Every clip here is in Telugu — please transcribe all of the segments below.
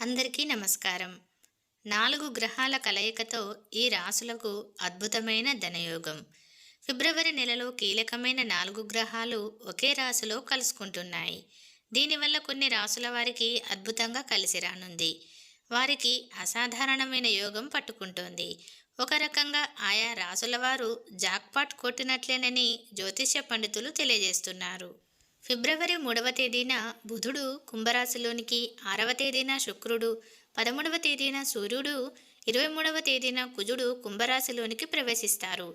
అందరికీ నమస్కారం. నాలుగు గ్రహాల కలయికతో ఈ రాసులకు అద్భుతమైన ధనయోగం. ఫిబ్రవరి నెలలో కీలకమైన నాలుగు గ్రహాలు ఒకే రాశిలో కలుసుకుంటున్నాయి. దీనివల్ల కొన్ని రాసుల వారికి అద్భుతంగా కలిసి రానుంది. వారికి అసాధారణమైన యోగం పట్టుకుంటోంది. ఒక రకంగా ఆయా రాసుల వారు జాక్పాట్ కొట్టినట్లేనని జ్యోతిష్య పండితులు తెలియజేస్తున్నారు. ఫిబ్రవరి మూడవ తేదీన బుధుడు కుంభరాశిలోనికి ఆరవ తేదీన శుక్రుడు పదమూడవ తేదీన సూర్యుడు ఇరవై మూడవ తేదీన కుజుడు కుంభరాశిలోనికి ప్రవేశిస్తారు.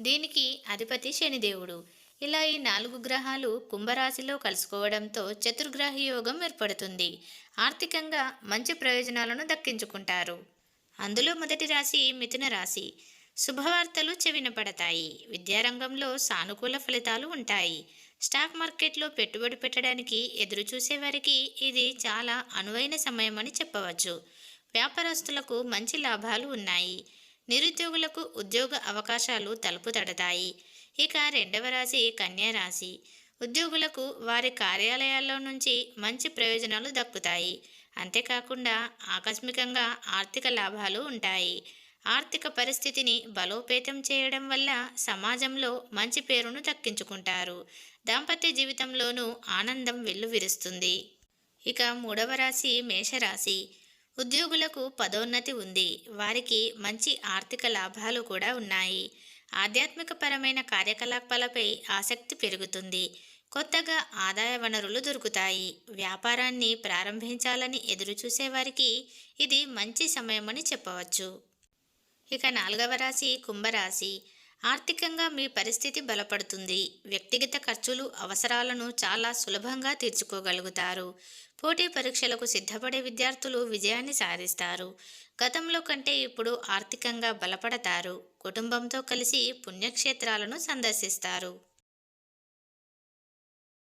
దీనికి అధిపతి శనిదేవుడు. ఇలా ఈ నాలుగు గ్రహాలు కుంభరాశిలో కలుసుకోవడంతో చతుర్గ్రహ యోగం ఏర్పడుతుంది. ఆర్థికంగా మంచి ప్రయోజనాలను దక్కించుకుంటారు. అందులో మొదటి రాశి మిథున రాశి. శుభవార్తలు చెవిన పడతాయి విద్యారంగంలో సానుకూల ఫలితాలు ఉంటాయి. స్టాక్ మార్కెట్లో పెట్టుబడి పెట్టడానికి ఎదురు చూసేవారికి ఇది చాలా అనువైన సమయం అని చెప్పవచ్చు. వ్యాపారస్తులకు మంచి లాభాలు ఉన్నాయి. నిరుద్యోగులకు ఉద్యోగ అవకాశాలు తలుపు తడతాయి. ఇక రెండవ రాశి కన్యా రాశి. ఉద్యోగులకు వారి కార్యాలయాల్లో నుంచి మంచి ప్రయోజనాలు దక్కుతాయి. అంతేకాకుండా ఆకస్మికంగా ఆర్థిక లాభాలు ఉంటాయి. ఆర్థిక పరిస్థితిని బలోపేతం చేయడం వల్ల సమాజంలో మంచి పేరును దక్కించుకుంటారు. దాంపత్య జీవితంలోనూ ఆనందం వెల్లువిరుస్తుంది. ఇక మూడవ రాశి మేషరాశి. ఉద్యోగులకు పదోన్నతి ఉంది. వారికి మంచి ఆర్థిక లాభాలు కూడా ఉన్నాయి. ఆధ్యాత్మిక పరమైన కార్యకలాపాలపై ఆసక్తి పెరుగుతుంది. కొత్తగా ఆదాయ వనరులు దొరుకుతాయి. వ్యాపారాన్ని ప్రారంభించాలని ఎదురుచూసేవారికి ఇది మంచి సమయమని చెప్పవచ్చు. ఇక నాలుగవ రాశి కుంభరాశి. ఆర్థికంగా మీ పరిస్థితి బలపడుతుంది. వ్యక్తిగత ఖర్చులు అవసరాలను చాలా సులభంగా తీర్చుకోగలుగుతారు. పోటీ పరీక్షలకు సిద్ధపడే విద్యార్థులు విజయాన్ని సాధిస్తారు. గతంలో కంటే ఇప్పుడు ఆర్థికంగా బలపడతారు. కుటుంబంతో కలిసి పుణ్యక్షేత్రాలను సందర్శిస్తారు.